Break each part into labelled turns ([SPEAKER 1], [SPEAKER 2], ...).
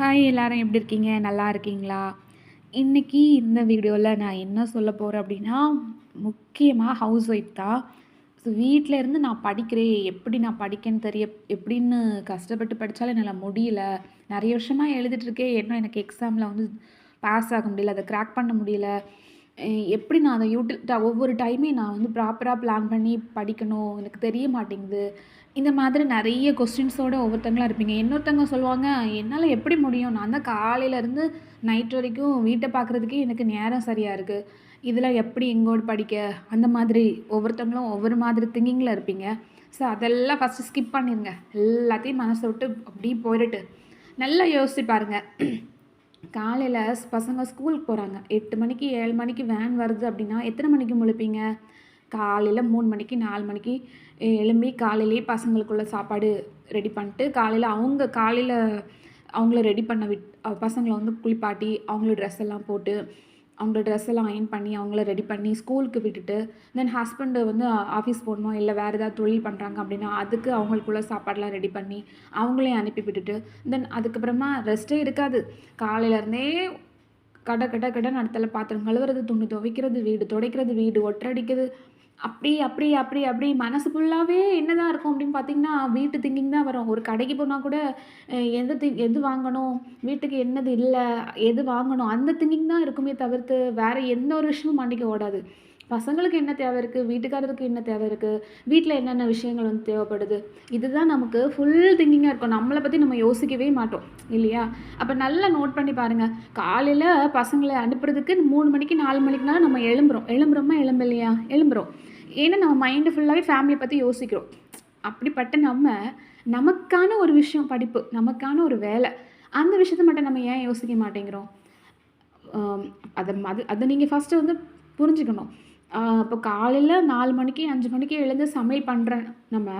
[SPEAKER 1] hi எல்லோரும் எப்படி இருக்கீங்க நல்லா இருக்கீங்களா இன்றைக்கி இந்த வீடியோவில் நான் என்ன சொல்ல போகிறேன் அப்படின்னா முக்கியமாக ஹவுஸ் ஒய்ஃப் தான் ஸோ வீட்டில் இருந்து நான் படிக்கிறேன் எப்படி நான் படிக்கன்னு தெரிய எப்படின்னு கஷ்டப்பட்டு படித்தாலும் என்னால் முடியல நிறைய வருஷமாக எழுதிட்டுருக்கேன் ஏன்னா எனக்கு எக்ஸாமில் வந்து பாஸ் ஆக முடியல அதை க்ராக் பண்ண முடியல எப்படி நான் அதை யூட்டில் ஒவ்வொரு டைமே நான் வந்து ப்ராப்பராக பிளான் பண்ணி படிக்கணும் எனக்கு தெரிய மாட்டேங்குது இந்த மாதிரி நிறைய கொஸ்டின்ஸோடு ஒவ்வொருத்தங்களாக இருப்பீங்க இன்னொருத்தவங்க சொல்லுவாங்க என்னால் எப்படி முடியும் நான் தான் காலையிலேருந்து நைட் வரைக்கும் வீட்டை பார்க்குறதுக்கே எனக்கு நேரம் சரியாக இருக்குது இதில் எப்படி எங்கோடு படிக்க அந்த மாதிரி ஒவ்வொருத்தவங்களும் ஒவ்வொரு மாதிரி திங்கிங்கில் இருப்பீங்க ஸோ அதெல்லாம் ஃபஸ்ட்டு ஸ்கிப் பண்ணிடுங்க எல்லாத்தையும் மனசை விட்டு அப்படியே போயிட்டு நல்லா யோசிச்சு பாருங்கள் காலையில் பசங்க ஸ்கூலுக்கு போகிறாங்க எட்டு மணிக்கு ஏழு மணிக்கு வேன் வருது அப்படின்னா எத்தனை மணிக்கு முழிப்பீங்க காலையில் மூணு மணிக்கு நாலு மணிக்கு எழும்பி காலையிலேயே பசங்களுக்குள்ள சாப்பாடு ரெடி பண்ணிட்டு காலையில் அவங்க காலையில் அவங்கள ரெடி பண்ண விட் பசங்களை வந்து குளிப்பாட்டி அவங்கள ட்ரெஸ் எல்லாம் போட்டு அவங்கள ட்ரெஸ் எல்லாம் அயன் பண்ணி அவங்கள ரெடி பண்ணி ஸ்கூலுக்கு விட்டுட்டு தென் ஹஸ்பண்டு வந்து ஆஃபீஸ் போடணும் இல்லை வேறு ஏதாவது தொழில் பண்ணுறாங்க அப்படின்னா அதுக்கு அவங்களுக்குள்ள சாப்பாடெலாம் ரெடி பண்ணி அவங்களையும் அனுப்பி விட்டுட்டு தென் அதுக்கப்புறமா ரெஸ்ட்டே இருக்காது காலையிலேருந்தே கடை கடை கடை நடத்தலை பாத்திரம் கழுவுறது துணி துவைக்கிறது வீடு துடைக்கிறது வீடு ஒற்றடிக்கிறது அப்படி அப்படி அப்படி அப்படி மனசு ஃபுல்லாகவே என்ன தான் இருக்கும் அப்படின்னு பார்த்தீங்கன்னா வீட்டு திங்கிங் தான் வரும் ஒரு கடைக்கு போனால் கூட எந்த திங் எது வாங்கணும் வீட்டுக்கு என்னது இல்லை எது வாங்கணும் அந்த திங்கிங் தான் இருக்குமே தவிர்த்து வேறு எந்த ஒரு விஷயமும் மண்டிக்க ஓடாது பசங்களுக்கு என்ன தேவை இருக்குது வீட்டுக்காரருக்கு என்ன தேவை இருக்குது வீட்டில் என்னென்ன விஷயங்கள் வந்து தேவைப்படுது இதுதான் நமக்கு ஃபுல் திங்கிங்காக இருக்கும் நம்மளை பற்றி நம்ம யோசிக்கவே மாட்டோம் இல்லையா அப்போ நல்லா நோட் பண்ணி பாருங்கள் காலையில் பசங்களை அனுப்புறதுக்கு மூணு மணிக்கு நாலு மணிக்குனால நம்ம எழும்புறோம் எழும்புறோமா இல்லையா எழும்புறோம் ஏன்னா நம்ம மைண்டு ஃபுல்லாகவே ஃபேமிலி பற்றி யோசிக்கிறோம் அப்படிப்பட்ட நம்ம நமக்கான ஒரு விஷயம் படிப்பு நமக்கான ஒரு வேலை அந்த விஷயத்த மட்டும் நம்ம ஏன் யோசிக்க மாட்டேங்கிறோம் அதை அது அதை நீங்கள் ஃபஸ்ட்டு வந்து புரிஞ்சுக்கணும் இப்போ காலையில் நாலு மணிக்கு அஞ்சு மணிக்கு எழுந்து சமையல் பண்ணுற நம்ம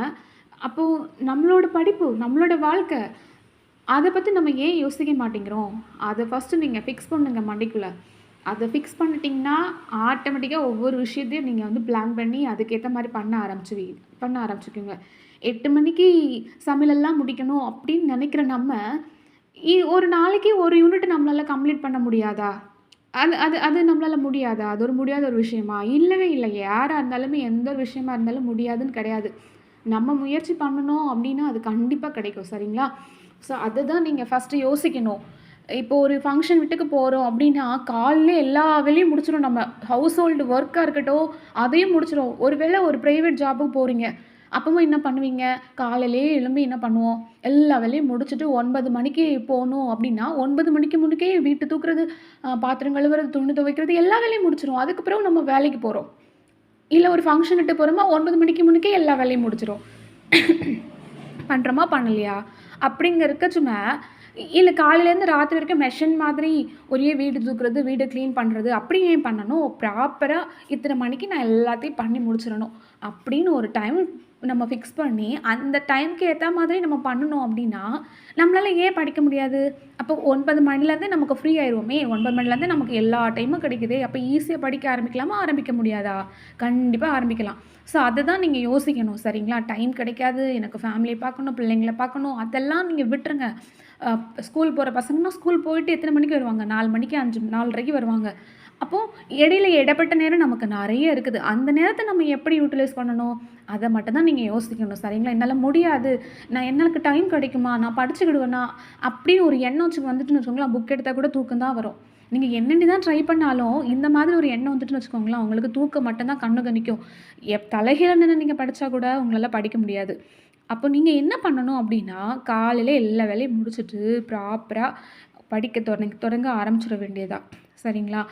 [SPEAKER 1] அப்போது நம்மளோட படிப்பு நம்மளோட வாழ்க்கை அதை பற்றி நம்ம ஏன் யோசிக்க மாட்டேங்கிறோம் அதை ஃபஸ்ட்டு நீங்கள் ஃபிக்ஸ் பண்ணுங்கள் மண்டிக்குள்ளே அதை ஃபிக்ஸ் பண்ணிட்டிங்கன்னா ஆட்டோமேட்டிக்காக ஒவ்வொரு விஷயத்தையும் நீங்கள் வந்து பிளான் பண்ணி அதுக்கேற்ற மாதிரி பண்ண ஆரம்பிச்சுவீங்க பண்ண ஆரம்பிச்சுக்கோங்க எட்டு மணிக்கு சமையலெல்லாம் முடிக்கணும் அப்படின்னு நினைக்கிற நம்ம ஒரு நாளைக்கு ஒரு யூனிட் நம்மளால் கம்ப்ளீட் பண்ண முடியாதா அது அது அது நம்மளால் முடியாதா அது ஒரு முடியாத ஒரு விஷயமா இல்லவே இல்லை யாராக இருந்தாலுமே எந்த ஒரு விஷயமா இருந்தாலும் முடியாதுன்னு கிடையாது நம்ம முயற்சி பண்ணணும் அப்படின்னா அது கண்டிப்பாக கிடைக்கும் சரிங்களா ஸோ அதை தான் நீங்கள் ஃபஸ்ட்டு யோசிக்கணும் இப்போ ஒரு ஃபங்க்ஷன் வீட்டுக்கு போகிறோம் அப்படின்னா காலில் எல்லா வேலையும் முடிச்சிடும் நம்ம ஹவுஸ் ஹோல்டு ஒர்க்காக இருக்கட்டும் அதையும் முடிச்சிடும் ஒருவேளை ஒரு ப்ரைவேட் ஜாபுக்கு போகிறீங்க அப்பவும் என்ன பண்ணுவீங்க காலையிலே எழும்பி என்ன பண்ணுவோம் எல்லா வேலையும் முடிச்சுட்டு ஒன்பது மணிக்கு போகணும் அப்படின்னா ஒன்பது மணிக்கு முன்னுக்கே வீட்டு தூக்குறது பாத்திரம் கழுவுறது துணி துவைக்கிறது எல்லா வேலையும் முடிச்சிடும் அதுக்கப்புறம் நம்ம வேலைக்கு போகிறோம் இல்லை ஒரு ஃபங்க்ஷன்கிட்ட போகிறோமா ஒன்பது மணிக்கு முன்னுக்கே எல்லா வேலையும் முடிச்சிடும் பண்ணுறோமா பண்ணலையா அப்படிங்கிறக்க சும்மா இல்லை காலையிலேருந்து ராத்திரி வரைக்கும் மெஷின் மாதிரி ஒரே வீடு தூக்குறது வீடு க்ளீன் பண்ணுறது அப்படி ஏன் பண்ணணும் ப்ராப்பராக இத்தனை மணிக்கு நான் எல்லாத்தையும் பண்ணி முடிச்சிடணும் அப்படின்னு ஒரு டைம் நம்ம ஃபிக்ஸ் பண்ணி அந்த டைமுக்கு ஏற்ற மாதிரி நம்ம பண்ணணும் அப்படின்னா நம்மளால் ஏன் படிக்க முடியாது அப்போ ஒன்பது மணிலேருந்து நமக்கு ஃப்ரீ ஆயிடுவோமே ஒன்பது மணிலேருந்து நமக்கு எல்லா டைமும் கிடைக்குது அப்போ ஈஸியாக படிக்க ஆரம்பிக்கலாமா ஆரம்பிக்க முடியாதா கண்டிப்பாக ஆரம்பிக்கலாம் ஸோ அதை தான் நீங்கள் யோசிக்கணும் சரிங்களா டைம் கிடைக்காது எனக்கு ஃபேமிலியை பார்க்கணும் பிள்ளைங்களை பார்க்கணும் அதெல்லாம் நீங்கள் விட்டுருங்க ஸ்கூல் போகிற பசங்கன்னா ஸ்கூல் போயிட்டு எத்தனை மணிக்கு வருவாங்க நாலு மணிக்கு அஞ்சு நாலரைக்கு வருவாங்க அப்போது இடையில இடப்பட்ட நேரம் நமக்கு நிறைய இருக்குது அந்த நேரத்தை நம்ம எப்படி யூட்டிலைஸ் பண்ணணும் அதை மட்டும்தான் நீங்கள் யோசிக்கணும் சரிங்களா என்னால் முடியாது நான் எனக்கு டைம் கிடைக்குமா நான் படிச்சுக்கிடுவேனா அப்படின்னு ஒரு எண்ணம் வச்சுக்கு வந்துட்டு வச்சுக்கோங்களேன் புக் எடுத்தால் கூட தூக்கம் தான் வரும் நீங்கள் என்னென்னு தான் ட்ரை பண்ணாலும் இந்த மாதிரி ஒரு எண்ணம் வந்துட்டு வச்சுக்கோங்களேன் உங்களுக்கு தூக்கம் மட்டும்தான் கண்ணு கணிக்கும் எப் தலைகீழ நின்று நீங்கள் படித்தா கூட உங்களால் படிக்க முடியாது அப்போ நீங்கள் என்ன பண்ணணும் அப்படின்னா காலையில் எல்லா வேலையும் முடிச்சுட்டு ப்ராப்பராக படிக்க தொடங்க தொடங்க ஆரம்பிச்சிட வேண்டியதான் சரிங்களா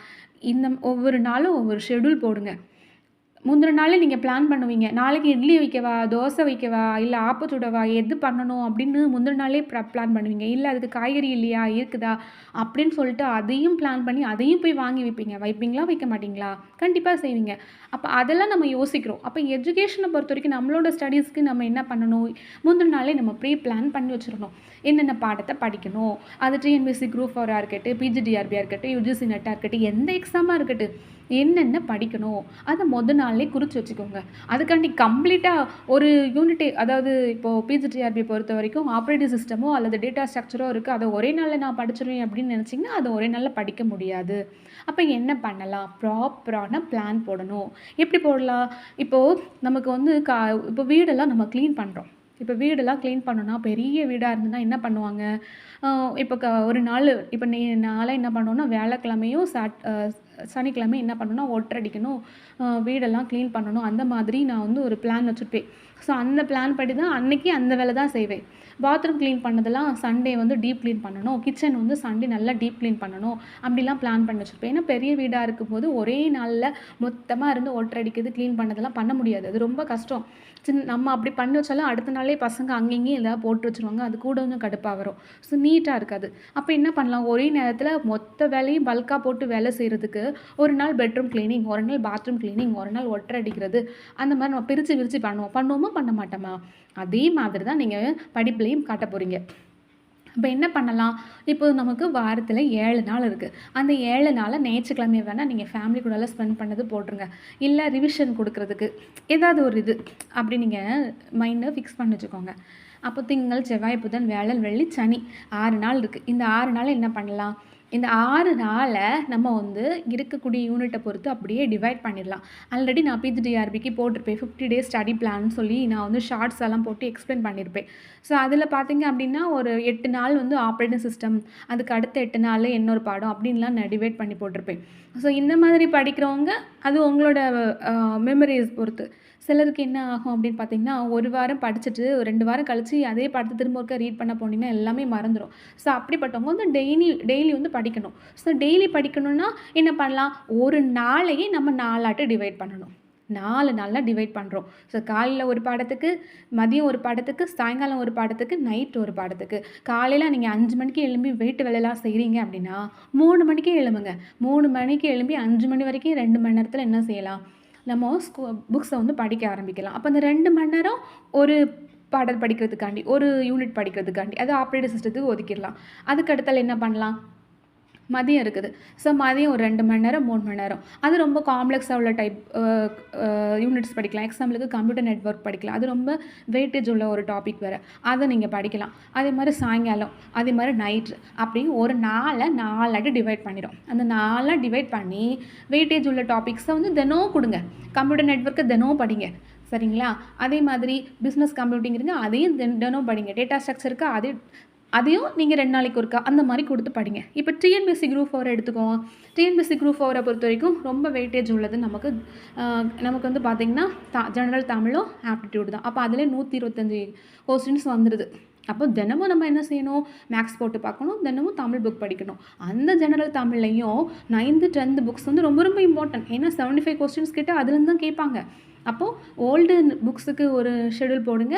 [SPEAKER 1] இந்த ஒவ்வொரு நாளும் ஒவ்வொரு ஷெடியூல் போடுங்க முந்தின நாள் நீங்கள் பிளான் பண்ணுவீங்க நாளைக்கு இட்லி வைக்கவா தோசை வைக்கவா இல்லை ஆப்பு சுடவா எது பண்ணணும் அப்படின்னு முந்தின நாளே பிளான் பண்ணுவீங்க இல்லை அதுக்கு காய்கறி இல்லையா இருக்குதா அப்படின்னு சொல்லிட்டு அதையும் பிளான் பண்ணி அதையும் போய் வாங்கி வைப்பீங்க வைப்பீங்களா வைக்க மாட்டிங்களா கண்டிப்பாக செய்வீங்க அப்போ அதெல்லாம் நம்ம யோசிக்கிறோம் அப்போ எஜுகேஷனை பொறுத்த வரைக்கும் நம்மளோட ஸ்டடீஸ்க்கு நம்ம என்ன பண்ணணும் முந்தின நாளே நம்ம ப்ரீ பிளான் பண்ணி வச்சிடணும் என்னென்ன பாடத்தை படிக்கணும் அது டிஎன்பிசி குரூப் ஃபோராக இருக்கட்டும் பிஜிடிஆர்பியாக இருக்கட்டும் யூஜிசி நெட்டாக இருக்கட்டும் எந்த எக்ஸாமாக இருக்கட்டும் என்னென்ன படிக்கணும் அதை மொதல் நாள்லேயே குறித்து வச்சுக்கோங்க அதுக்காண்டி கம்ப்ளீட்டாக ஒரு யூனிட்டே அதாவது இப்போது பிஜிடிஆர்பி பொறுத்த வரைக்கும் ஆப்ரேட்டிவ் சிஸ்டமோ அல்லது டேட்டா ஸ்ட்ரக்சரோ இருக்குது அதை ஒரே நாளில் நான் படிச்சிருவேன் அப்படின்னு நினச்சிங்கன்னா அதை ஒரே நாளில் படிக்க முடியாது அப்போ என்ன பண்ணலாம் ப்ராப்பரான பிளான் போடணும் எப்படி போடலாம் இப்போது நமக்கு வந்து கா இப்போ வீடெல்லாம் நம்ம க்ளீன் பண்ணுறோம் இப்போ வீடெல்லாம் க்ளீன் பண்ணோன்னா பெரிய வீடாக இருந்ததுன்னா என்ன பண்ணுவாங்க இப்போ க ஒரு நாள் இப்போ நீ நாளாக என்ன பண்ணோன்னா வியாழக்கிழமையும் சாட் சனிக்கிழமை என்ன பண்ணணும்னா ஒட்டடிக்கணும் வீடெல்லாம் க்ளீன் பண்ணணும் அந்த மாதிரி நான் வந்து ஒரு பிளான் வச்சுருப்பேன் ஸோ அந்த பிளான் படி தான் அன்றைக்கி அந்த வேலை தான் செய்வேன் பாத்ரூம் க்ளீன் பண்ணதெல்லாம் சண்டே வந்து டீப் க்ளீன் பண்ணணும் கிச்சன் வந்து சண்டே நல்லா டீப் க்ளீன் பண்ணணும் அப்படிலாம் பிளான் பண்ணி வச்சுருப்பேன் ஏன்னா பெரிய வீடாக இருக்கும்போது ஒரே நாளில் மொத்தமாக இருந்து ஒட்டடிக்கிறது க்ளீன் பண்ணதெல்லாம் பண்ண முடியாது அது ரொம்ப கஷ்டம் சின் நம்ம அப்படி பண்ணி வச்சாலும் அடுத்த நாளே பசங்க அங்கேயும் எதாவது போட்டு வச்சுருவாங்க அது கூட கொஞ்சம் கடுப்பாக வரும் ஸோ நீட்டாக இருக்காது அப்போ என்ன பண்ணலாம் ஒரே நேரத்தில் மொத்த வேலையும் பல்காக போட்டு வேலை செய்கிறதுக்கு ஒரு நாள் பெட்ரூம் க்ளீனிங் ஒரு நாள் பாத்ரூம் க்ளீனிங் ஒரு நாள் ஒட்டர் அடிக்கிறது அந்த மாதிரி நம்ம பிரித்து பிரித்து பண்ணுவோம் பண்ணுவோமோ பண்ண மாட்டோமா அதே மாதிரி தான் நீங்கள் படிப்புலேயும் காட்ட போகிறீங்க இப்போ என்ன பண்ணலாம் இப்போ நமக்கு வாரத்தில் ஏழு நாள் இருக்குது அந்த ஏழு நாளை ஞாயிற்றுக்கிழமை வேணால் நீங்கள் ஃபேமிலி கூட எல்லாம் ஸ்பெண்ட் பண்ணது போட்டுருங்க இல்லை ரிவிஷன் கொடுக்குறதுக்கு ஏதாவது ஒரு இது அப்படி நீங்கள் மைண்டை ஃபிக்ஸ் பண்ணி வச்சுக்கோங்க அப்போ திங்கள் செவ்வாய் புதன் வேளல் வெள்ளி சனி ஆறு நாள் இருக்குது இந்த ஆறு நாள் என்ன பண்ணலாம் இந்த ஆறு நாளை நம்ம வந்து இருக்கக்கூடிய யூனிட்டை பொறுத்து அப்படியே டிவைட் பண்ணிடலாம் ஆல்ரெடி நான் பிஜிடிஆர்பிக்கு போட்டிருப்பேன் ஃபிஃப்டி டேஸ் ஸ்டடி பிளான் சொல்லி நான் வந்து ஷார்ட்ஸ் எல்லாம் போட்டு எக்ஸ்பிளைன் பண்ணியிருப்பேன் ஸோ அதில் பார்த்தீங்க அப்படின்னா ஒரு எட்டு நாள் வந்து ஆப்ரேட்டிங் சிஸ்டம் அதுக்கு அடுத்த எட்டு நாள் இன்னொரு பாடம் அப்படின்லாம் நான் டிவைட் பண்ணி போட்டிருப்பேன் ஸோ இந்த மாதிரி படிக்கிறவங்க அது உங்களோட மெமரிஸ் பொறுத்து சிலருக்கு என்ன ஆகும் அப்படின்னு பார்த்தீங்கன்னா ஒரு வாரம் படிச்சுட்டு ரெண்டு வாரம் கழித்து அதே படத்தை திரும்ப ஒருக்க ரீட் பண்ண போனீங்கன்னா எல்லாமே மறந்துடும் ஸோ அப்படிப்பட்டவங்க வந்து டெய்லி டெய்லி வந்து படிக்கணும் ஸோ டெய்லி படிக்கணும்னா என்ன பண்ணலாம் ஒரு நாளையே நம்ம நாலாட்டு டிவைட் பண்ணணும் நாலு நாளில் டிவைட் பண்ணுறோம் ஸோ காலையில் ஒரு பாடத்துக்கு மதியம் ஒரு பாடத்துக்கு சாயங்காலம் ஒரு பாடத்துக்கு நைட் ஒரு பாடத்துக்கு காலையில் நீங்கள் அஞ்சு மணிக்கு எழும்பி வீட்டு வேலையெல்லாம் செய்கிறீங்க அப்படின்னா மூணு மணிக்கே எழும்புங்க மூணு மணிக்கு எழும்பி அஞ்சு மணி வரைக்கும் ரெண்டு மணி நேரத்தில் என்ன செய்யலாம் நம்ம ஸ்கூ புக்ஸை வந்து படிக்க ஆரம்பிக்கலாம் அப்போ அந்த ரெண்டு மணி நேரம் ஒரு பாடல் படிக்கிறதுக்காண்டி ஒரு யூனிட் படிக்கிறதுக்காண்டி அது ஆப்ரேட்டிவ் சிஸ்டத்துக்கு ஒதுக்கிடலாம் அதுக்கடுத்தால் என்ன பண்ணலாம் மதியம் இருக்குது ஸோ மதியம் ஒரு ரெண்டு மணி நேரம் மூணு மணி நேரம் அது ரொம்ப காம்ப்ளெக்ஸாக உள்ள டைப் யூனிட்ஸ் படிக்கலாம் எக்ஸாம்பிளுக்கு கம்ப்யூட்டர் நெட்ஒர்க் படிக்கலாம் அது ரொம்ப வெயிட்டேஜ் உள்ள ஒரு டாபிக் வேறு அதை நீங்கள் படிக்கலாம் அதே மாதிரி சாயங்காலம் அதே மாதிரி நைட் அப்படி ஒரு நாளை நாலாட்டு டிவைட் பண்ணிடும் அந்த நாலாக டிவைட் பண்ணி வெயிட்டேஜ் உள்ள டாபிக்ஸை வந்து தினம் கொடுங்க கம்ப்யூட்டர் நெட்ஒர்க்கை தினம் படிங்க சரிங்களா அதே மாதிரி பிஸ்னஸ் கம்ப்யூட்டிங் இருங்க அதையும் தினம் படிங்க டேட்டா ஸ்ட்ரக்சருக்கு அதே அதையும் நீங்கள் ரெண்டு நாளைக்கு ஒருக்கா அந்த மாதிரி கொடுத்து படிங்க இப்போ டிஎன்பிசி குரூப் ஃபோரை எடுத்துக்கோங்க டிஎன்பிஎஸ்சி குரூப் ஃபோரை பொறுத்த வரைக்கும் ரொம்ப வெயிட்டேஜ் உள்ளது நமக்கு நமக்கு வந்து பார்த்திங்கன்னா தா ஜெனரல் தமிழும் ஆப்டிடியூடு தான் அப்போ அதிலே நூற்றி இருபத்தஞ்சி கொஸ்டின்ஸ் வந்துடுது அப்போ தினமும் நம்ம என்ன செய்யணும் மேக்ஸ் போட்டு பார்க்கணும் தினமும் தமிழ் புக் படிக்கணும் அந்த ஜெனரல் தமிழ்லையும் நைன்த்து டென்த்து புக்ஸ் வந்து ரொம்ப ரொம்ப இம்பார்ட்டன்ட் ஏன்னா செவன்ட்டி ஃபைவ் கொஸ்டின்ஸ் கிட்டே அதுலேருந்து தான் கேட்பாங்க அப்போது ஓல்டு புக்ஸுக்கு ஒரு ஷெடியூல் போடுங்க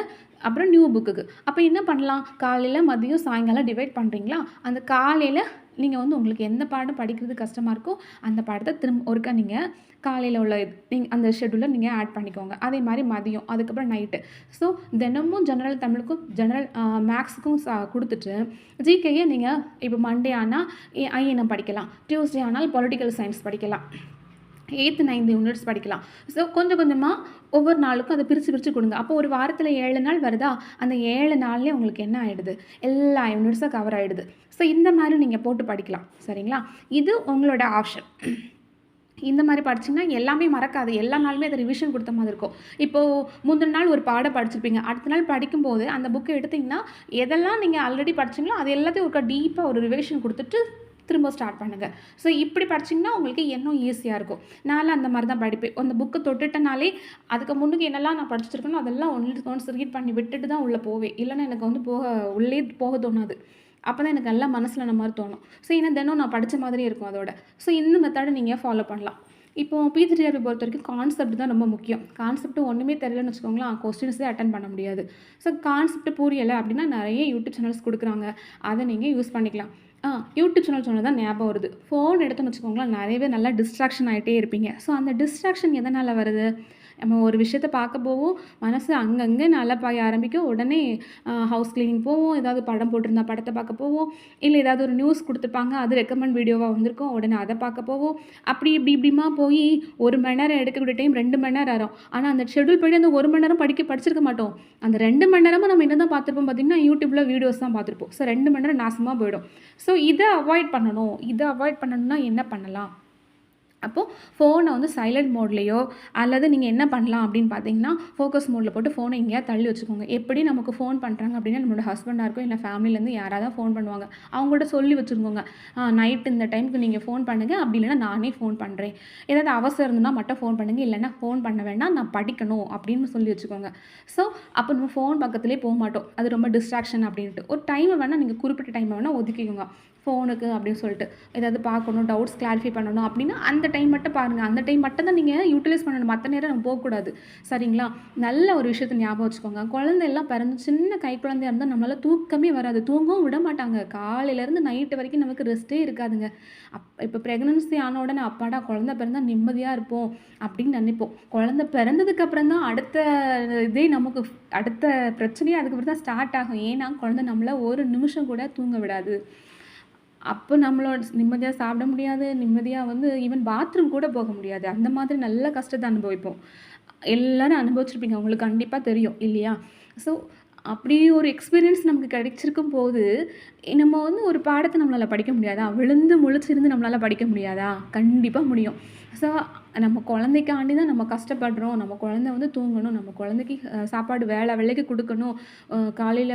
[SPEAKER 1] அப்புறம் நியூ புக்குக்கு அப்போ என்ன பண்ணலாம் காலையில் மதியம் சாயங்காலம் டிவைட் பண்ணுறீங்களா அந்த காலையில் நீங்கள் வந்து உங்களுக்கு எந்த பாடம் படிக்கிறது கஷ்டமாக இருக்கோ அந்த பாடத்தை திரும்ப ஒருக்கா நீங்கள் காலையில் உள்ள இது நீங்கள் அந்த ஷெடியூலில் நீங்கள் ஆட் பண்ணிக்கோங்க அதே மாதிரி மதியம் அதுக்கப்புறம் நைட்டு ஸோ தினமும் ஜெனரல் தமிழுக்கும் ஜெனரல் மேக்ஸுக்கும் சா கொடுத்துட்டு ஜிகேயை நீங்கள் இப்போ மண்டே ஆனால் ஐஎன்எம் படிக்கலாம் டியூஸ்டே ஆனால் பொலிட்டிக்கல் சயின்ஸ் படிக்கலாம் எயித்து நைன்த் யூனிட்ஸ் படிக்கலாம் ஸோ கொஞ்சம் கொஞ்சமாக ஒவ்வொரு நாளுக்கும் அதை பிரித்து பிரித்து கொடுங்க அப்போ ஒரு வாரத்தில் ஏழு நாள் வருதா அந்த ஏழு நாள்லேயே உங்களுக்கு என்ன ஆகிடுது எல்லா யூனிட்ஸும் கவர் ஆகிடுது ஸோ இந்த மாதிரி நீங்கள் போட்டு படிக்கலாம் சரிங்களா இது உங்களோட ஆப்ஷன் இந்த மாதிரி படிச்சிங்கன்னா எல்லாமே மறக்காது எல்லா நாளுமே அதை ரிவிஷன் கொடுத்த மாதிரி இருக்கும் இப்போது முந்தின நாள் ஒரு பாடம் படிச்சிருப்பீங்க அடுத்த நாள் படிக்கும்போது அந்த புக்கை எடுத்திங்கன்னா எதெல்லாம் நீங்கள் ஆல்ரெடி படிச்சிங்களோ அது எல்லாத்தையும் ஒரு டீப்பாக ஒரு ரிவிஷன் கொடுத்துட்டு திரும்ப ஸ்டார்ட் பண்ணுங்கள் ஸோ இப்படி படிச்சிங்கன்னா உங்களுக்கு இன்னும் ஈஸியாக இருக்கும் நான்லாம் அந்த மாதிரி தான் படிப்பேன் அந்த புக்கை தொட்டுட்டனாலே அதுக்கு முன்னுக்கு என்னெல்லாம் நான் படிச்சிருக்கணும் அதெல்லாம் ஒன்று ஒன்ஸ் ரீட் பண்ணி விட்டுட்டு தான் உள்ளே போவேன் இல்லைன்னா எனக்கு வந்து போக உள்ளே போக தோணாது அப்போ தான் எனக்கு நல்லா மனசில் நம்ம மாதிரி தோணும் ஸோ ஏன்னா தினம் நான் படித்த மாதிரி இருக்கும் அதோட ஸோ இந்த மெத்தடை நீங்கள் ஃபாலோ பண்ணலாம் இப்போ பிஜிடிஆர்பி பொறுத்த வரைக்கும் கான்செப்ட் தான் ரொம்ப முக்கியம் கான்செப்ட் ஒன்றுமே தெரியலன்னு வச்சுக்கோங்களேன் கொஸ்டின்ஸே அட்டன் பண்ண முடியாது ஸோ கான்செப்ட் புரியலை அப்படின்னா நிறைய யூடியூப் சேனல்ஸ் கொடுக்குறாங்க அதை நீங்கள் யூஸ் பண்ணிக்கலாம் ஆ யூடியூப் சேனல் சொன்னது தான் ஞாபகம் வருது ஃபோன் எடுத்துன்னு வச்சுக்கோங்களேன் நிறையவே நல்லா டிஸ்ட்ராக்ஷன் ஆகிட்டே இருப்பீங்க ஸோ அந்த டிஸ்ட்ராக்ஷன் எதனால் வருது நம்ம ஒரு விஷயத்த பார்க்க போவோம் மனசு அங்கங்கே நல்லா பாய ஆரம்பிக்கும் உடனே ஹவுஸ் க்ளீனிங் போவோம் ஏதாவது படம் போட்டிருந்தா படத்தை பார்க்க போவோம் இல்லை ஏதாவது ஒரு நியூஸ் கொடுத்துருப்பாங்க அது ரெக்கமெண்ட் வீடியோவாக வந்திருக்கும் உடனே அதை பார்க்க போவோம் அப்படி இப்படி இப்படிமா போய் ஒரு மணி நேரம் எடுக்கக்கூடிய டைம் ரெண்டு மணி நேரம் ஆகும் ஆனால் அந்த ஷெடியூல் படி அந்த ஒரு மணி நேரம் படிக்க படிச்சிருக்க மாட்டோம் அந்த ரெண்டு மணி நேரமும் நம்ம என்ன தான் பார்த்துருப்போம் பார்த்தீங்கன்னா யூடியூப்பில் வீடியோஸ் தான் பார்த்துருப்போம் ஸோ ரெண்டு மணி நேரம் நாசமாக போயிடும் ஸோ இதை அவாய்ட் பண்ணணும் இதை அவாய்ட் பண்ணணும்னா என்ன பண்ணலாம் அப்போது ஃபோனை வந்து சைலண்ட் மோட்லேயோ அல்லது நீங்கள் என்ன பண்ணலாம் அப்படின்னு பார்த்தீங்கன்னா ஃபோக்கஸ் மோடில் போட்டு ஃபோனை எங்கேயா தள்ளி வச்சுக்கோங்க எப்படி நமக்கு ஃபோன் பண்ணுறாங்க அப்படின்னா நம்மளோட ஹஸ்பண்டாக இருக்கும் இல்லை ஃபேமிலியிலேருந்து யாராவது ஃபோன் பண்ணுவாங்க அவங்கள்ட்ட சொல்லி வச்சுருக்கோங்க நைட் இந்த டைமுக்கு நீங்கள் ஃபோன் பண்ணுங்கள் அப்படி இல்லைனா நானே ஃபோன் பண்ணுறேன் ஏதாவது அவசரம் இருந்தால் மட்டும் ஃபோன் பண்ணுங்கள் இல்லைனா ஃபோன் பண்ண வேண்டாம் நான் படிக்கணும் அப்படின்னு சொல்லி வச்சுக்கோங்க ஸோ அப்போ நம்ம ஃபோன் பக்கத்துலேயே போக மாட்டோம் அது ரொம்ப டிஸ்ட்ராக்ஷன் அப்படின்ட்டு ஒரு டைமை வேணால் நீங்கள் குறிப்பிட்ட டைமை வேணால் ஒதுக்கிக்கோங்க ஃபோனுக்கு அப்படின்னு சொல்லிட்டு ஏதாவது பார்க்கணும் டவுட்ஸ் கிளாரிஃபை பண்ணணும் அப்படின்னா அந்த டைம் மட்டும் பாருங்கள் அந்த டைம் மட்டும் தான் நீங்கள் யூட்டிலைஸ் பண்ணணும் மற்ற நேரம் நம்ம போகக்கூடாது சரிங்களா நல்ல ஒரு விஷயத்தை ஞாபகம் வச்சுக்கோங்க குழந்தை எல்லாம் பிறந்து சின்ன கை குழந்தையாக இருந்தால் நம்மளால் தூக்கமே வராது தூங்கவும் விட மாட்டாங்க காலையிலேருந்து நைட்டு வரைக்கும் நமக்கு ரெஸ்ட்டே இருக்காதுங்க அப் இப்போ ப்ரெக்னன்சி ஆன உடனே அப்பாடா குழந்தை பிறந்தால் நிம்மதியாக இருப்போம் அப்படின்னு நினைப்போம் குழந்தை பிறந்ததுக்கப்புறம் தான் அடுத்த இதே நமக்கு அடுத்த பிரச்சனையே அதுக்கப்புறம் தான் ஸ்டார்ட் ஆகும் ஏன்னா குழந்தை நம்மளை ஒரு நிமிஷம் கூட தூங்க விடாது அப்போ நம்மளோட நிம்மதியாக சாப்பிட முடியாது நிம்மதியாக வந்து ஈவன் பாத்ரூம் கூட போக முடியாது அந்த மாதிரி நல்ல கஷ்டத்தை அனுபவிப்போம் எல்லோரும் அனுபவிச்சிருப்பீங்க அவங்களுக்கு கண்டிப்பாக தெரியும் இல்லையா ஸோ அப்படி ஒரு எக்ஸ்பீரியன்ஸ் நமக்கு கிடைச்சிருக்கும் போது நம்ம வந்து ஒரு பாடத்தை நம்மளால் படிக்க முடியாதா விழுந்து முழிச்சிருந்து நம்மளால் படிக்க முடியாதா கண்டிப்பாக முடியும் ஸோ நம்ம குழந்தைக்காண்டி தான் நம்ம கஷ்டப்படுறோம் நம்ம குழந்த வந்து தூங்கணும் நம்ம குழந்தைக்கு சாப்பாடு வேலை வேலைக்கு கொடுக்கணும் காலையில்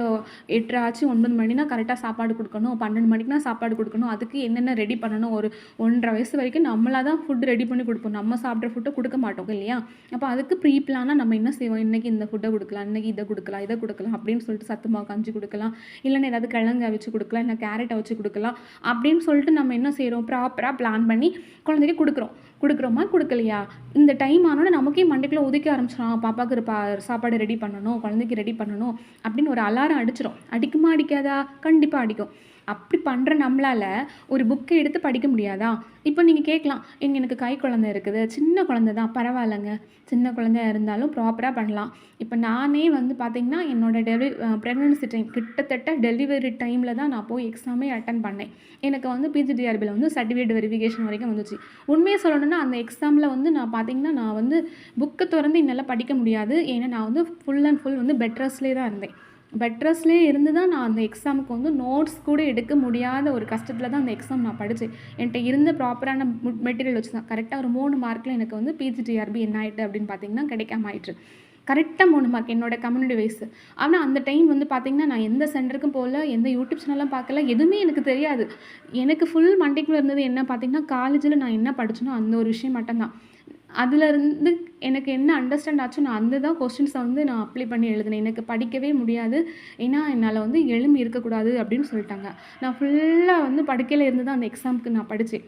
[SPEAKER 1] எட்டராச்சு ஒன்பது மணினா கரெக்டாக சாப்பாடு கொடுக்கணும் பன்னெண்டு மணிக்குனா சாப்பாடு கொடுக்கணும் அதுக்கு என்னென்ன ரெடி பண்ணணும் ஒரு ஒன்றரை வயசு வரைக்கும் நம்மளாக தான் ஃபுட்டு ரெடி பண்ணி கொடுப்போம் நம்ம சாப்பிட்ற ஃபுட்டை கொடுக்க மாட்டோம் இல்லையா அப்போ அதுக்கு ப்ரீ பிளானாக நம்ம என்ன செய்வோம் இன்றைக்கி இந்த ஃபுட்டை கொடுக்கலாம் இன்றைக்கி இதை கொடுக்கலாம் இதை கொடுக்கலாம் அப்படின்னு சொல்லிட்டு மாவு கஞ்சி கொடுக்கலாம் இல்லைன்னா ஏதாவது கிழங்கு வச்சு கொடுக்கலாம் இல்லை கேரட்டை வச்சு கொடுக்கலாம் அப்படின்னு சொல்லிட்டு நம்ம என்ன செய்கிறோம் ப்ராப்பராக பிளான் பண்ணி குழந்தைக்கு கொடுக்குறோம் கொடுக்குறோமா கொடுக்கலையா இந்த டைம் ஆனோடனே நமக்கே மண்டைக்குள்ளே ஒதுக்க ஆரம்பிச்சிடும் பாப்பாவுக்கு பா சாப்பாடு ரெடி பண்ணணும் குழந்தைக்கு ரெடி பண்ணணும் அப்படின்னு ஒரு அலாரம் அடிச்சிடும் அடிக்குமா அடிக்காதா கண்டிப்பாக அடிக்கும் அப்படி பண்ணுற நம்மளால் ஒரு புக்கை எடுத்து படிக்க முடியாதா இப்போ நீங்கள் கேட்கலாம் இங்கே எனக்கு கை குழந்தை இருக்குது சின்ன குழந்தை தான் பரவாயில்லைங்க சின்ன குழந்தையாக இருந்தாலும் ப்ராப்பராக பண்ணலாம் இப்போ நானே வந்து பார்த்திங்கன்னா என்னோடய டெலி ப்ரெக்னன்சி டைம் கிட்டத்தட்ட டெலிவரி டைமில் தான் நான் போய் எக்ஸாமே அட்டன் பண்ணேன் எனக்கு வந்து பிஜிடிஆர்பியில் வந்து சர்டிஃபிகேட் வெரிஃபிகேஷன் வரைக்கும் வந்துச்சு உண்மையை சொல்லணும்னா அந்த எக்ஸாமில் வந்து நான் பார்த்திங்கன்னா நான் வந்து புக்கை திறந்து என்னால் படிக்க முடியாது ஏன்னா நான் வந்து ஃபுல் அண்ட் ஃபுல் வந்து பெட்ரஸ்லேயே தான் இருந்தேன் பெட் இருந்து தான் நான் அந்த எக்ஸாமுக்கு வந்து நோட்ஸ் கூட எடுக்க முடியாத ஒரு கஷ்டத்தில் தான் அந்த எக்ஸாம் நான் படித்தேன் என்கிட்ட இருந்த ப்ராப்பரான மெட்டீரியல் வச்சு தான் கரெக்டாக ஒரு மூணு மார்க்கில் எனக்கு வந்து பிஜிடிஆர்பி என்ன ஆகிட்டு அப்படின்னு பார்த்தீங்கன்னா கிடைக்காம ஆயிட்டு கரெக்டாக மூணு மார்க் என்னோடய கம்யூனிட்டி வைஸ் ஆனால் அந்த டைம் வந்து பார்த்திங்கன்னா நான் எந்த சென்டருக்கும் போகல எந்த யூடியூப் சேனலும் பார்க்கல எதுவுமே எனக்கு தெரியாது எனக்கு ஃபுல் மண்டைக்குள்ளே இருந்தது என்ன பார்த்திங்கன்னா காலேஜில் நான் என்ன படித்தனோ அந்த ஒரு விஷயம் மட்டும்தான் அதுலேருந்து எனக்கு என்ன அண்டர்ஸ்டாண்ட் ஆச்சோ நான் அந்த தான் கொஸ்டின்ஸை வந்து நான் அப்ளை பண்ணி எழுதினேன் எனக்கு படிக்கவே முடியாது ஏன்னா என்னால் வந்து எழுமி இருக்கக்கூடாது அப்படின்னு சொல்லிட்டாங்க நான் ஃபுல்லாக வந்து படிக்கையில் இருந்து தான் அந்த எக்ஸாமுக்கு நான் படித்தேன்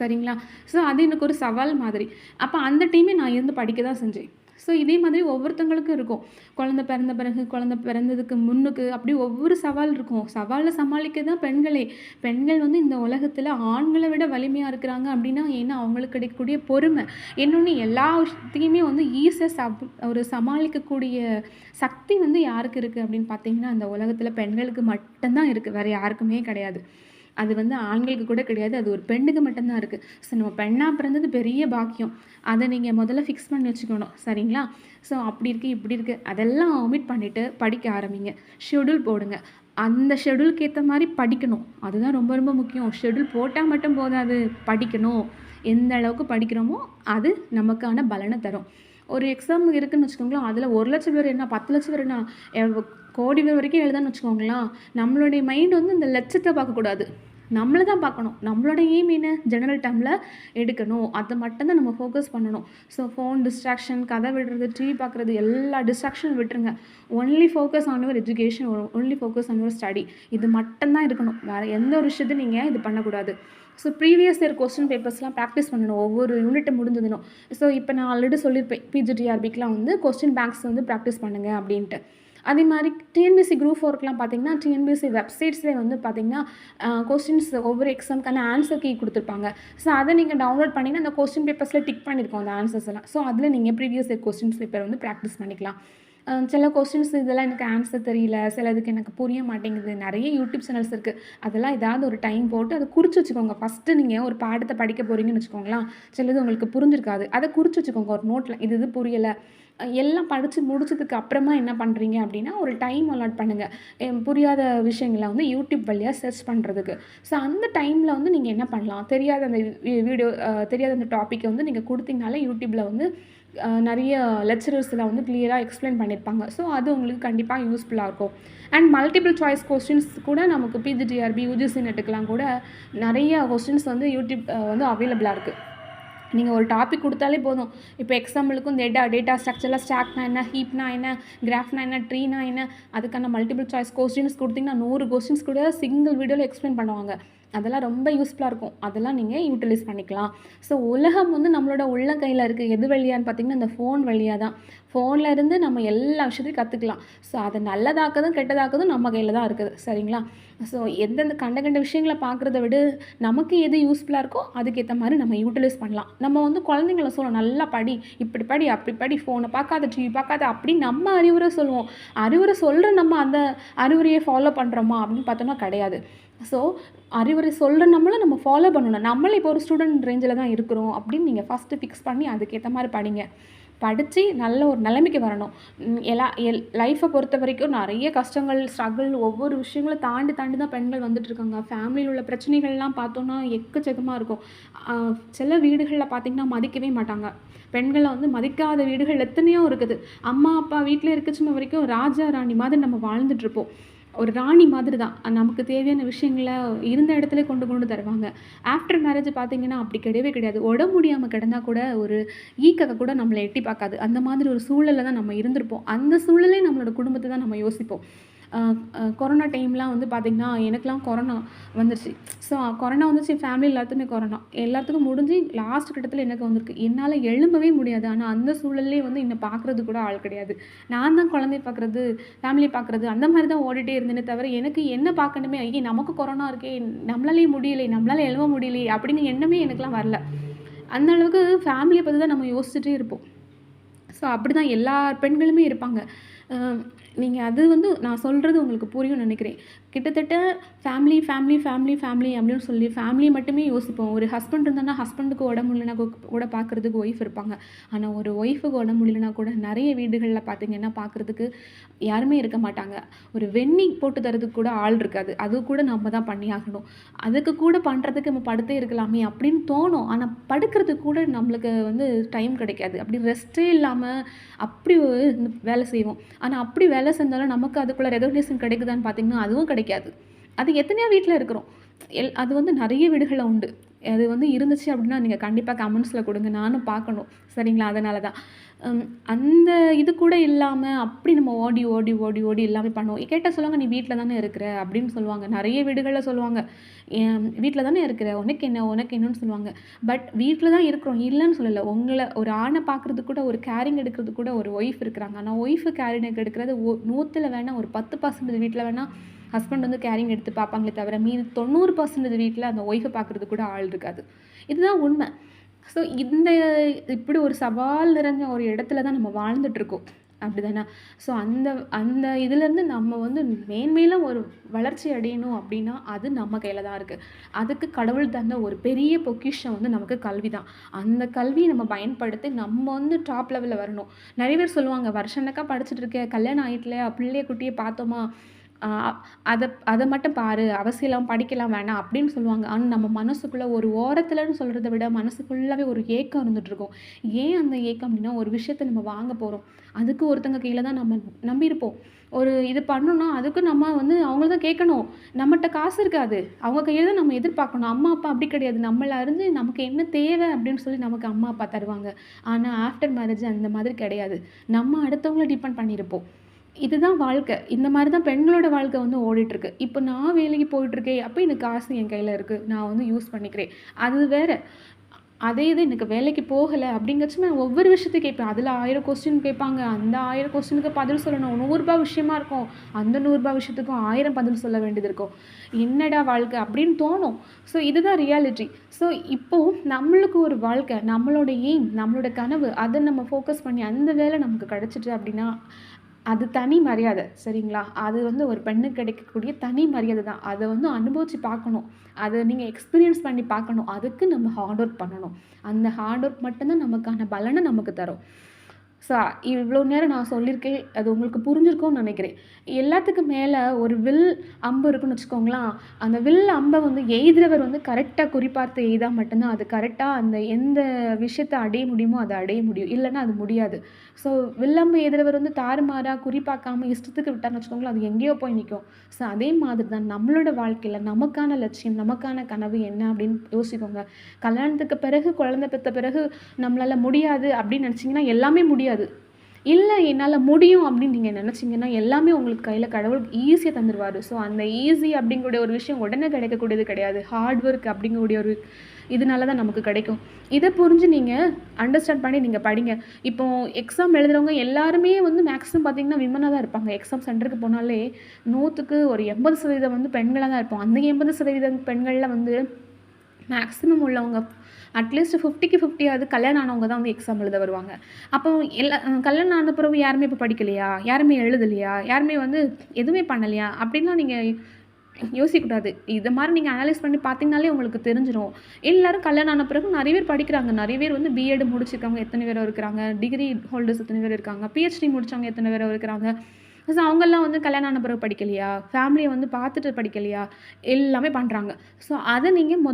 [SPEAKER 1] சரிங்களா ஸோ அது எனக்கு ஒரு சவால் மாதிரி அப்போ அந்த டைமே நான் இருந்து படிக்க தான் செஞ்சேன் ஸோ இதே மாதிரி ஒவ்வொருத்தங்களுக்கும் இருக்கும் குழந்த பிறந்த பிறகு குழந்த பிறந்ததுக்கு முன்னுக்கு அப்படி ஒவ்வொரு சவால் இருக்கும் சவாலை சமாளிக்க தான் பெண்களே பெண்கள் வந்து இந்த உலகத்தில் ஆண்களை விட வலிமையாக இருக்கிறாங்க அப்படின்னா ஏன்னா அவங்களுக்கு கிடைக்கக்கூடிய பொறுமை இன்னொன்று எல்லா விஷயத்தையுமே வந்து ஈஸியாக சப் ஒரு சமாளிக்கக்கூடிய சக்தி வந்து யாருக்கு இருக்குது அப்படின்னு பார்த்தீங்கன்னா அந்த உலகத்தில் பெண்களுக்கு மட்டும்தான் இருக்குது வேறு யாருக்குமே கிடையாது அது வந்து ஆண்களுக்கு கூட கிடையாது அது ஒரு பெண்ணுக்கு மட்டும்தான் இருக்குது ஸோ நம்ம பெண்ணாக பிறந்தது பெரிய பாக்கியம் அதை நீங்கள் முதல்ல ஃபிக்ஸ் பண்ணி வச்சுக்கணும் சரிங்களா ஸோ அப்படி இருக்குது இப்படி இருக்குது அதெல்லாம் ஒமிட் பண்ணிவிட்டு படிக்க ஆரம்பிங்க ஷெடியூல் போடுங்க அந்த ஷெடியூலுக்கு ஏற்ற மாதிரி படிக்கணும் அதுதான் ரொம்ப ரொம்ப முக்கியம் ஷெடியூல் போட்டால் மட்டும் போதாது படிக்கணும் எந்த அளவுக்கு படிக்கிறோமோ அது நமக்கான பலனை தரும் ஒரு எக்ஸாம் இருக்குதுன்னு வச்சுக்கோங்களேன் அதில் ஒரு லட்சம் பேர் என்ன பத்து லட்சம் பேர் என்ன கோடி பேர் வரைக்கும் எழுதான்னு வச்சுக்கோங்களேன் நம்மளுடைய மைண்ட் வந்து இந்த லட்சத்தை பார்க்கக்கூடாது நம்மளை தான் பார்க்கணும் நம்மளோட எய்ம் என்ன ஜெனரல் டைமில் எடுக்கணும் அதை மட்டும்தான் நம்ம ஃபோக்கஸ் பண்ணணும் ஸோ ஃபோன் டிஸ்ட்ராக்ஷன் கதை விடுறது டிவி பார்க்குறது எல்லா டிஸ்ட்ராக்ஷன் விட்டுருங்க only focus on your education only focus on your study இது மட்டும்தான் இருக்கணும் வேறு எந்த ஒரு விஷயத்தையும் நீங்கள் இது பண்ணக்கூடாது ஸோ ப்ரீவியஸ் இயர் கொஸ்டின் பேப்பர்ஸ்லாம் ப்ராக்டிஸ் பண்ணணும் ஒவ்வொரு யூனிட்டும் முடிஞ்சதுனும் ஸோ இப்போ நான் ஆல்ரெடி சொல்லியிருப்பேன் பிஜிடிஆர்பிக்கெலாம் வந்து கொஸ்டின் பேங்க்ஸ் வந்து ப்ராக்டிஸ் பண்ணுங்கள் அப்படின்ட்டு அதே மாதிரி டிஎன்பிசி குரூப் ஃபோருக்குலாம் பார்த்தீங்கன்னா டிஎன்பிசி வெப்சைட்ஸ்லேயே வந்து பார்த்திங்கன்னா கொஸ்டின்ஸ் ஒவ்வொரு எக்ஸாமுக்கான ஆன்சர் கீ கொடுத்துருப்பாங்க ஸோ அதை நீங்கள் டவுன்லோட் பண்ணிங்கன்னா அந்த கொஸ்டின் பேப்பர்ஸில் டிக் பண்ணியிருக்கோம் அந்த ஆன்சர்ஸ் எல்லாம் ஸோ அதில் நீங்கள் ப்ரீவியஸ் இயர் கொஸ்டின்ஸ் பேப்பர் வந்து ப்ராக்டிஸ் பண்ணிக்கலாம் சில கொஸ்டின்ஸ் இதெல்லாம் எனக்கு ஆன்சர் தெரியல சில இதுக்கு எனக்கு புரிய மாட்டேங்குது நிறைய யூடியூப் சேனல்ஸ் இருக்குது அதெல்லாம் ஏதாவது ஒரு டைம் போட்டு அதை குறித்து வச்சுக்கோங்க ஃபஸ்ட்டு நீங்கள் ஒரு பாடத்தை படிக்க போகிறீங்கன்னு வச்சுக்கோங்களேன் சிலது உங்களுக்கு புரிஞ்சிருக்காது அதை குறித்து வச்சுக்கோங்க ஒரு நோட்டில் இது இது புரியலை எல்லாம் படித்து முடிச்சதுக்கு அப்புறமா என்ன பண்ணுறீங்க அப்படின்னா ஒரு டைம் அலாட் பண்ணுங்கள் புரியாத விஷயங்களை வந்து யூடியூப் வழியாக சர்ச் பண்ணுறதுக்கு ஸோ அந்த டைமில் வந்து நீங்கள் என்ன பண்ணலாம் தெரியாத அந்த வீடியோ தெரியாத அந்த டாப்பிக்கை வந்து நீங்கள் கொடுத்தீங்கனாலே யூடியூப்பில் வந்து நிறைய லெக்சரர்ஸில் வந்து கிளியராக எக்ஸ்பிளைன் பண்ணியிருப்பாங்க ஸோ அது உங்களுக்கு கண்டிப்பாக யூஸ்ஃபுல்லாக இருக்கும் அண்ட் மல்டிபிள் சாய்ஸ் கொஸ்டின்ஸ் கூட நமக்கு பிஜிடிஆர்பி யூஜிசி நெட்டுக்கெலாம் கூட நிறைய கொஸ்டின்ஸ் வந்து யூடியூப் வந்து அவைலபிளாக இருக்குது நீங்கள் ஒரு டாபிக் கொடுத்தாலே போதும் இப்போ எக்ஸாம்பிளுக்கும் டேட்டா டேட்டா ஸ்ட்ரக்சரில் ஸ்டாக்னா என்ன ஹீப்னா என்ன கிராஃப்னா என்ன ட்ரீனா என்ன அதுக்கான மல்டிபிள் சாய்ஸ் கொஸ்டின்ஸ் கொடுத்தீங்கன்னா நூறு கொஸ்டின்ஸ் கூட சிங்கிள் வீடியோவில் எக்ஸ்பிளைன் பண்ணுவாங்க அதெல்லாம் ரொம்ப யூஸ்ஃபுல்லாக இருக்கும் அதெல்லாம் நீங்கள் யூட்டிலைஸ் பண்ணிக்கலாம் ஸோ உலகம் வந்து நம்மளோட உள்ள கையில் இருக்குது எது வழியான்னு பார்த்திங்கன்னா அந்த ஃபோன் வழியாக தான் ஃபோனில் இருந்து நம்ம எல்லா விஷயத்தையும் கற்றுக்கலாம் ஸோ அதை நல்லதாக்கதும் கெட்டதாக்கதும் நம்ம கையில் தான் இருக்குது சரிங்களா ஸோ எந்தெந்த கண்ட கண்ட விஷயங்களை பார்க்குறத விட நமக்கு எது யூஸ்ஃபுல்லாக இருக்கோ அதுக்கேற்ற மாதிரி நம்ம யூட்டிலைஸ் பண்ணலாம் நம்ம வந்து குழந்தைங்கள சொல்லுவோம் நல்லா படி இப்படி படி அப்படி படி ஃபோனை பார்க்காத டிவி பார்க்காத அப்படி நம்ம அறிவுரை சொல்லுவோம் அறிவுரை சொல்கிற நம்ம அந்த அறிவுரையை ஃபாலோ பண்ணுறோமா அப்படின்னு பார்த்தோம்னா கிடையாது ஸோ அறிவுரை சொல்கிற நம்மளும் நம்ம ஃபாலோ பண்ணணும் நம்மளே இப்போ ஒரு ஸ்டூடெண்ட் ரேஞ்சில் தான் இருக்கிறோம் அப்படின்னு நீங்கள் ஃபஸ்ட்டு ஃபிக்ஸ் பண்ணி அதுக்கேற்ற மாதிரி படிங்க படித்து நல்ல ஒரு நிலைமைக்கு வரணும் எல்லா எல் லைஃப்பை பொறுத்த வரைக்கும் நிறைய கஷ்டங்கள் ஸ்ட்ரகிள் ஒவ்வொரு விஷயங்களும் தாண்டி தாண்டி தான் பெண்கள் வந்துட்டுருக்காங்க ஃபேமிலியில் உள்ள பிரச்சனைகள்லாம் பார்த்தோன்னா எக்கச்சக்கமாக இருக்கும் சில வீடுகளில் பார்த்திங்கன்னா மதிக்கவே மாட்டாங்க பெண்களை வந்து மதிக்காத வீடுகள் எத்தனையோ இருக்குது அம்மா அப்பா வீட்டில் இருக்க சும்மா வரைக்கும் ராஜா ராணி மாதிரி நம்ம வாழ்ந்துட்டுருப்போம் ஒரு ராணி மாதிரி தான் நமக்கு தேவையான விஷயங்களை இருந்த இடத்துல கொண்டு கொண்டு தருவாங்க ஆஃப்டர் மேரேஜ் பார்த்தீங்கன்னா அப்படி கிடையவே கிடையாது உடம்பு முடியாமல் கிடந்தால் கூட ஒரு ஈக்கக கூட நம்மளை எட்டி பார்க்காது அந்த மாதிரி ஒரு சூழலில் தான் நம்ம இருந்திருப்போம் அந்த சூழலே நம்மளோட குடும்பத்தை தான் நம்ம யோசிப்போம் கொரோனா டைம்லாம் வந்து பார்த்திங்கன்னா எனக்குலாம் கொரோனா வந்துருச்சு ஸோ கொரோனா வந்துச்சு ஃபேமிலி எல்லாத்துக்குமே கொரோனா எல்லாத்துக்கும் முடிஞ்சு லாஸ்ட் கட்டத்தில் எனக்கு வந்திருக்கு என்னால் எழும்பவே முடியாது ஆனால் அந்த சூழல்லே வந்து என்னை பார்க்குறது கூட ஆள் கிடையாது நான் தான் குழந்தைய பார்க்குறது ஃபேமிலியை பார்க்குறது அந்த மாதிரி தான் ஓடிட்டே இருந்தேனே தவிர எனக்கு என்ன பார்க்கணுமே ஐயே நமக்கு கொரோனா இருக்கே நம்மளாலே முடியலை நம்மளால் எழுவ முடியலையே அப்படிங்கிற எண்ணமே எனக்குலாம் வரல அந்த அளவுக்கு ஃபேமிலியை பற்றி தான் நம்ம யோசிச்சுட்டே இருப்போம் ஸோ அப்படி தான் எல்லா பெண்களுமே இருப்பாங்க நீங்கள் அது வந்து நான் சொல்கிறது உங்களுக்கு புரியும் நினைக்கிறேன் கிட்டத்தட்ட ஃபேமிலி ஃபேமிலி ஃபேமிலி ஃபேமிலி அப்படின்னு சொல்லி ஃபேமிலி மட்டுமே யோசிப்போம் ஒரு ஹஸ்பண்ட் இருந்தானா ஹஸ்பண்டுக்கு உடம்பு இல்லைனா கூட பார்க்குறதுக்கு ஒய்ஃப் இருப்பாங்க ஆனால் ஒரு ஒய்ஃபுக்கு உடம்பு இல்லைனா கூட நிறைய வீடுகளில் பார்த்திங்கன்னா பார்க்குறதுக்கு யாருமே இருக்க மாட்டாங்க ஒரு வெண்ணி போட்டு தரதுக்கு கூட ஆள் இருக்காது அது கூட நம்ம தான் பண்ணியாகணும் அதுக்கு கூட பண்ணுறதுக்கு நம்ம படுத்தே இருக்கலாமே அப்படின்னு தோணும் ஆனால் படுக்கிறதுக்கு கூட நம்மளுக்கு வந்து டைம் கிடைக்காது அப்படி ரெஸ்ட்டே இல்லாமல் அப்படி வேலை செய்வோம் ஆனால் அப்படி வேலை செஞ்சாலும் நமக்கு அதுக்குள்ளே ரெகக்னேஷன் கிடைக்குதான்னு பார்த்திங்கன்னா அதுவும் கிடைக்கும் கிடைக்காது அது எத்தனையோ வீட்டில் இருக்கிறோம் எல் அது வந்து நிறைய வீடுகளில் உண்டு அது வந்து இருந்துச்சு அப்படின்னா நீங்கள் கண்டிப்பாக கமெண்ட்ஸில் கொடுங்க நானும் பார்க்கணும் சரிங்களா அதனால தான் அந்த இது கூட இல்லாமல் அப்படி நம்ம ஓடி ஓடி ஓடி ஓடி எல்லாமே பண்ணுவோம் கேட்டால் சொல்லுவாங்க நீ வீட்டில் தானே இருக்கிற அப்படின்னு சொல்லுவாங்க நிறைய வீடுகளில் சொல்லுவாங்க வீட்டில் தானே இருக்கிற உனக்கு என்ன உனக்கு என்னன்னு சொல்லுவாங்க பட் வீட்டில் தான் இருக்கிறோம் இல்லைன்னு சொல்லலை உங்களை ஒரு ஆணை பார்க்குறது கூட ஒரு கேரிங் எடுக்கிறது கூட ஒரு ஒய்ஃப் இருக்கிறாங்க ஆனால் ஒய்ஃபு கேரிங் எடுக்கிறது நூற்றில் வேணால் ஒரு பத்து பர்சன்டேஜ் வீட்டில் வேணால் ஹஸ்பண்ட் வந்து கேரிங் எடுத்து பார்ப்பாங்களே தவிர மீது தொண்ணூறு பர்சன்டேஜ் வீட்டில் அந்த ஒய்ஃபை பார்க்குறது கூட ஆள் இருக்காது இதுதான் உண்மை ஸோ இந்த இப்படி ஒரு சவால் நிறைஞ்ச ஒரு இடத்துல தான் நம்ம வாழ்ந்துட்டுருக்கோம் அப்படி தானே ஸோ அந்த அந்த இதுலேருந்து நம்ம வந்து மேன்மேலும் ஒரு வளர்ச்சி அடையணும் அப்படின்னா அது நம்ம கையில் தான் இருக்குது அதுக்கு கடவுள் தந்த ஒரு பெரிய பொக்கிஷம் வந்து நமக்கு கல்வி தான் அந்த கல்வியை நம்ம பயன்படுத்தி நம்ம வந்து டாப் லெவலில் வரணும் நிறைய பேர் சொல்லுவாங்க வருஷனக்கா படிச்சுட்டு இருக்கேன் கல்யாணம் ஆகிட்டுல பிள்ளைய குட்டியை பார்த்தோமா அதை அதை மட்டும் பாரு அவசியம் படிக்கலாம் வேணாம் அப்படின்னு சொல்லுவாங்க ஆனால் நம்ம மனசுக்குள்ளே ஒரு ஓரத்தில்னு சொல்கிறத விட மனசுக்குள்ளாவே ஒரு ஏக்கம் இருந்துகிட்ருக்கும் ஏன் அந்த ஏக்கம் அப்படின்னா ஒரு விஷயத்தை நம்ம வாங்க போகிறோம் அதுக்கு ஒருத்தங்க கீழே தான் நம்ம நம்பியிருப்போம் ஒரு இது பண்ணணும்னா அதுக்கு நம்ம வந்து அவங்கள தான் கேட்கணும் நம்மகிட்ட காசு இருக்காது அவங்க கையில் தான் நம்ம எதிர்பார்க்கணும் அம்மா அப்பா அப்படி கிடையாது நம்மள அறிஞ்சு நமக்கு என்ன தேவை அப்படின்னு சொல்லி நமக்கு அம்மா அப்பா தருவாங்க ஆனால் ஆஃப்டர் மேரேஜ் அந்த மாதிரி கிடையாது நம்ம அடுத்தவங்கள டிபெண்ட் பண்ணியிருப்போம் இதுதான் வாழ்க்கை இந்த மாதிரி தான் பெண்களோட வாழ்க்கை வந்து ஓடிட்டுருக்கு இப்போ நான் வேலைக்கு போயிட்டுருக்கேன் அப்போ இந்த காசு என் கையில் இருக்குது நான் வந்து யூஸ் பண்ணிக்கிறேன் அது வேறு அதே இது எனக்கு வேலைக்கு போகலை அப்படிங்கிறச்சு நான் ஒவ்வொரு விஷயத்தையும் கேட்பேன் அதில் ஆயிரம் கொஸ்டின் கேட்பாங்க அந்த ஆயிரம் கொஸ்டினுக்கு பதில் சொல்லணும் நூறுரூபா விஷயமா இருக்கும் அந்த நூறுரூபா விஷயத்துக்கும் ஆயிரம் பதில் சொல்ல வேண்டியது இருக்கும் என்னடா வாழ்க்கை அப்படின்னு தோணும் ஸோ இதுதான் ரியாலிட்டி ஸோ இப்போது நம்மளுக்கு ஒரு வாழ்க்கை நம்மளோட எய்ம் நம்மளோட கனவு அதை நம்ம ஃபோக்கஸ் பண்ணி அந்த வேலை நமக்கு கிடச்சிட்டு அப்படின்னா அது தனி மரியாதை சரிங்களா அது வந்து ஒரு பெண்ணுக்கு கிடைக்கக்கூடிய தனி மரியாதை தான் அதை வந்து அனுபவித்து பார்க்கணும் அதை நீங்கள் எக்ஸ்பீரியன்ஸ் பண்ணி பார்க்கணும் அதுக்கு நம்ம ஹார்ட் ஒர்க் பண்ணணும் அந்த ஹார்ட் ஒர்க் மட்டும்தான் நமக்கான பலனை நமக்கு தரும் ஸோ இவ்வளோ நேரம் நான் சொல்லியிருக்கேன் அது உங்களுக்கு புரிஞ்சிருக்கும்னு நினைக்கிறேன் எல்லாத்துக்கும் மேலே ஒரு வில் அம்பு இருக்குன்னு வச்சுக்கோங்களேன் அந்த வில் அம்பை வந்து எய்துறவர் வந்து கரெக்டாக குறிப்பார்த்து எய்தால் மட்டும்தான் அது கரெக்டாக அந்த எந்த விஷயத்தை அடைய முடியுமோ அதை அடைய முடியும் இல்லைன்னா அது முடியாது ஸோ வில் அம்பு எய்துறவர் வந்து தாறுமாறாக குறிப்பாக்காமல் இஷ்டத்துக்கு விட்டார்னு வச்சுக்கோங்களேன் அது எங்கேயோ போய் நிற்கும் ஸோ அதே மாதிரி தான் நம்மளோட வாழ்க்கையில் நமக்கான லட்சியம் நமக்கான கனவு என்ன அப்படின்னு யோசிக்கோங்க கல்யாணத்துக்கு பிறகு குழந்தை பெற்ற பிறகு நம்மளால் முடியாது அப்படின்னு நினச்சிங்கன்னா எல்லாமே முடியாது முடியாது இல்லை என்னால் முடியும் அப்படின்னு நீங்கள் நினச்சிங்கன்னா எல்லாமே உங்களுக்கு கையில் கடவுள் ஈஸியாக தந்துடுவார் ஸோ அந்த ஈஸி அப்படிங்கக்கூடிய ஒரு விஷயம் உடனே கிடைக்கக்கூடியது கிடையாது ஹார்ட் ஒர்க் அப்படிங்கக்கூடிய ஒரு இதனால தான் நமக்கு கிடைக்கும் இதை புரிஞ்சு நீங்கள் அண்டர்ஸ்டாண்ட் பண்ணி நீங்கள் படிங்க இப்போ எக்ஸாம் எழுதுகிறவங்க எல்லாருமே வந்து மேக்ஸிமம் பார்த்தீங்கன்னா விமனாக தான் இருப்பாங்க எக்ஸாம் சென்டருக்கு போனாலே நூற்றுக்கு ஒரு எண்பது சதவீதம் வந்து பெண்களாக தான் இருப்போம் அந்த எண்பது சதவீதம் பெண்களில் வந்து மேக்ஸிமம் உள்ளவங்க அட்லீஸ்ட் ஃபிஃப்டிக்கு ஃபிஃப்டியாவது கல்யாணம் ஆனவங்க தான் வந்து எக்ஸாம் எழுத வருவாங்க அப்போ எல்லா கல்யாணம் ஆன பிறகு யாருமே இப்போ படிக்கலையா யாருமே எழுதலையா யாருமே வந்து எதுவுமே பண்ணலையா அப்படின்லாம் நீங்கள் யோசிக்கக்கூடாது இதை மாதிரி நீங்கள் அனலைஸ் பண்ணி பார்த்தீங்கனாலே உங்களுக்கு தெரிஞ்சிடும் எல்லோரும் கல்யாணம் ஆன பிறகு நிறைய பேர் படிக்கிறாங்க நிறைய பேர் வந்து பிஎட் முடிச்சிருக்கவங்க எத்தனை பேர் இருக்கிறாங்க டிகிரி ஹோல்டர்ஸ் எத்தனை பேர் இருக்காங்க பிஹெச்டி முடித்தவங்க எத்தனை பேர் இருக்கிறாங்க ஸோ அவங்கெல்லாம் வந்து கல்யாணம் ஆன பிறகு படிக்கலையா ஃபேமிலியை வந்து பார்த்துட்டு படிக்கலையா எல்லாமே பண்ணுறாங்க ஸோ அதை நீங்கள்